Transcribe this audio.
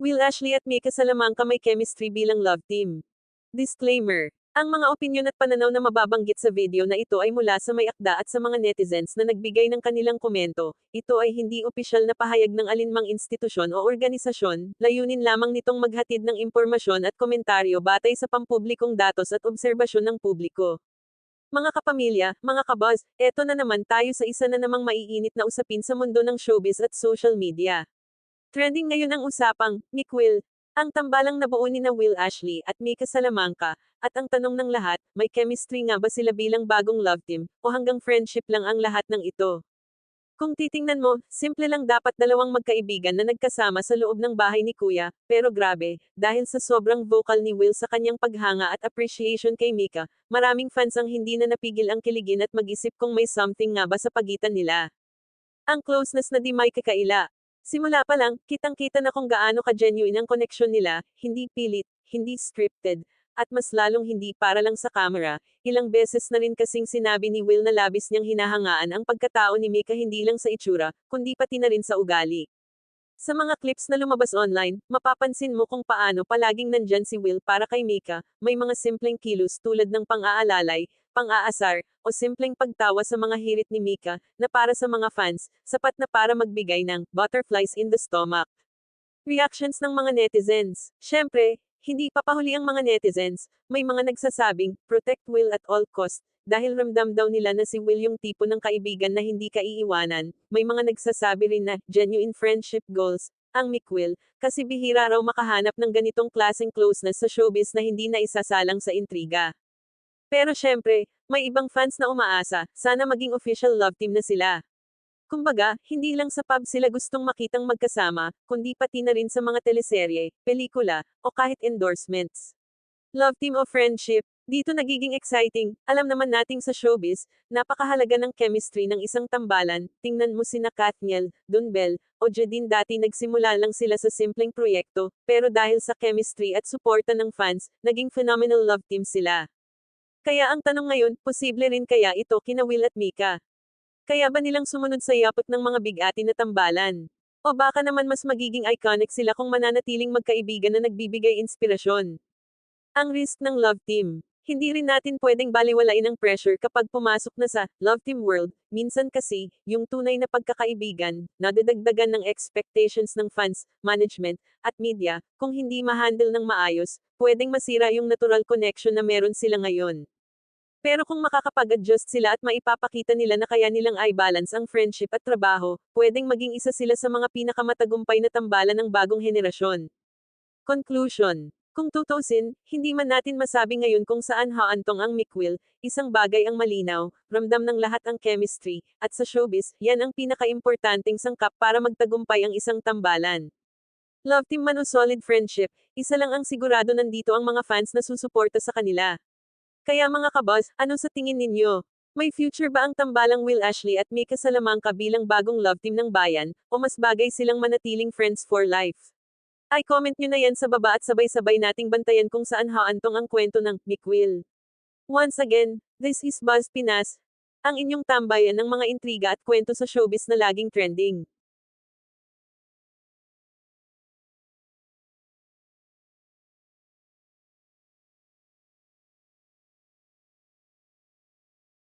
Will Ashley at Mika Salamanca may chemistry bilang love team. Disclaimer. Ang mga opinyon at pananaw na mababanggit sa video na ito ay mula sa may akda at sa mga netizens na nagbigay ng kanilang komento. Ito ay hindi opisyal na pahayag ng alinmang institusyon o organisasyon, layunin lamang nitong maghatid ng impormasyon at komentaryo batay sa pampublikong datos at obserbasyon ng publiko. Mga kapamilya, mga kabaz, eto na naman tayo sa isa na namang maiinit na usapin sa mundo ng showbiz at social media. Trending ngayon ang usapang, Mick Will, ang tambalang nabuo ni na Will Ashley at Mika Salamanca, at ang tanong ng lahat, may chemistry nga ba sila bilang bagong love team, o hanggang friendship lang ang lahat ng ito? Kung titingnan mo, simple lang dapat dalawang magkaibigan na nagkasama sa loob ng bahay ni Kuya, pero grabe, dahil sa sobrang vocal ni Will sa kanyang paghanga at appreciation kay Mika, maraming fans ang hindi na napigil ang kiligin at mag-isip kung may something nga ba sa pagitan nila. Ang closeness na di may kakaila. Simula pa lang, kitang-kita na kung gaano ka-genuine ang koneksyon nila, hindi pilit, hindi scripted, at mas lalong hindi para lang sa camera, ilang beses na rin kasing sinabi ni Will na labis niyang hinahangaan ang pagkatao ni Mika hindi lang sa itsura, kundi pati na rin sa ugali. Sa mga clips na lumabas online, mapapansin mo kung paano palaging nandyan si Will para kay Mika, may mga simpleng kilos tulad ng pang-aalalay, pang-aasar, o simpleng pagtawa sa mga hirit ni Mika, na para sa mga fans, sapat na para magbigay ng butterflies in the stomach. Reactions ng mga netizens. Syempre, hindi papahuli ang mga netizens, may mga nagsasabing, protect Will at all cost, dahil ramdam daw nila na si Will yung tipo ng kaibigan na hindi kaiiwanan, may mga nagsasabi rin na, genuine friendship goals, ang Mick Will, kasi bihira raw makahanap ng ganitong klaseng closeness sa showbiz na hindi na isasalang sa intriga. Pero syempre, may ibang fans na umaasa, sana maging official love team na sila. Kumbaga, hindi lang sa pub sila gustong makitang magkasama, kundi pati na rin sa mga teleserye, pelikula, o kahit endorsements. Love team o friendship, dito nagiging exciting, alam naman nating sa showbiz, napakahalaga ng chemistry ng isang tambalan, tingnan mo sina Kathniel, Dunbel, o Jadine dati nagsimula lang sila sa simpleng proyekto, pero dahil sa chemistry at suporta ng fans, naging phenomenal love team sila. Kaya ang tanong ngayon, posible rin kaya ito kina Will at Mika? Kaya ba nilang sumunod sa yapot ng mga bigati na tambalan? O baka naman mas magiging iconic sila kung mananatiling magkaibigan na nagbibigay inspirasyon? Ang risk ng love team. Hindi rin natin pwedeng baliwalain ang pressure kapag pumasok na sa love team world. Minsan kasi, yung tunay na pagkakaibigan, nadadagdagan ng expectations ng fans, management, at media, kung hindi ma-handle ng maayos, pwedeng masira yung natural connection na meron sila ngayon. Pero kung makakapag-adjust sila at maipapakita nila na kaya nilang i-balance ang friendship at trabaho, pwedeng maging isa sila sa mga pinakamatagumpay na tambalan ng bagong henerasyon. Conclusion. Kung tutusin, hindi man natin masabi ngayon kung saan haantong ang Mikwil, isang bagay ang malinaw, ramdam ng lahat ang chemistry, at sa showbiz, yan ang pinakaimportanteng sangkap para magtagumpay ang isang tambalan. Love team man o solid friendship, isa lang ang sigurado nandito ang mga fans na susuporta sa kanila. Kaya mga kabos, ano sa tingin ninyo? May future ba ang tambalang Will Ashley at Mika Salamanca bilang bagong love team ng bayan, o mas bagay silang manatiling friends for life? Ay comment nyo na yan sa baba at sabay-sabay nating bantayan kung saan haantong ang kwento ng Mick Will. Once again, this is Buzz Pinas, ang inyong tambayan ng mga intriga at kwento sa showbiz na laging trending.